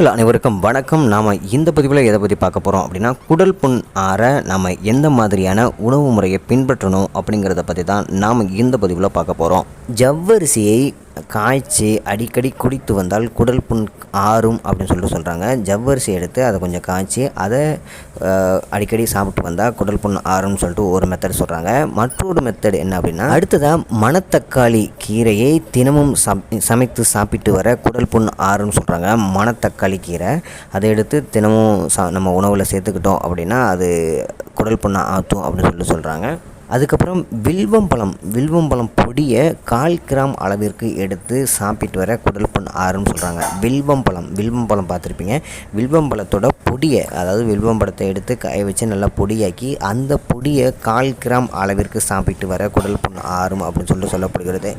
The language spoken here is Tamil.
அனைவருக்கும் வணக்கம். நாம் இந்த பதிவில் எதை பற்றி பார்க்க போகிறோம் அப்படின்னா குடல் புண் ஆற நம்ம எந்த மாதிரியான உணவு முறையை பின்பற்றணும் அப்படிங்கிறத பற்றி தான் நாம் இந்த பதிவில் பார்க்க போகிறோம் ஜவ்வரிசியை காய்ச்சி அடிக்கடி குடித்து வந்தால் குடல் புண் ஆறும் அப்படின்னு சொல்லிட்டு சொல்கிறாங்க ஜவ்வரிசி எடுத்து அதை கொஞ்சம் காய்ச்சி அதை அடிக்கடி சாப்பிட்டு வந்தால் குடல் புண் ஆறும்னு சொல்லிட்டு ஒரு மெத்தட் சொல்கிறாங்க மற்றொரு மெத்தட் என்ன அப்படின்னா அடுத்ததாக மணத்தக்காளி கீரையை தினமும் சப் சமைத்து சாப்பிட்டு வர குடல் புண் ஆறுன்னு சொல்கிறாங்க மணத்தக்காளி கீரை. அதை எடுத்து தினமும் சா நம்ம உணவில் சேர்த்துக்கிட்டோம் அப்படின்னா அது குடல் புண்ணை ஆற்றும் அப்படின்னு சொல்லி சொல்கிறாங்க அதுக்கப்புறம் வில்வம் பழம் வில்வம் பழம் பொடியை கால் கிராம் அளவிற்கு எடுத்து சாப்பிட்டு வர குடல் புண் ஆறுன்னு சொல்கிறாங்க வில்வம் பழம் வில்வம் பழம் பார்த்துருப்பீங்க. வில்வம் பழத்தோட பொடியை அதாவது வில்வம் பழத்தை எடுத்து காய வச்சு நல்லா பொடியாக்கி அந்த பொடியை கால் கிராம் அளவிற்கு சாப்பிட்டு வர குடல் புண் ஆறும் அப்படின்னு சொல்லிட்டு சொல்லப்படுகிறது.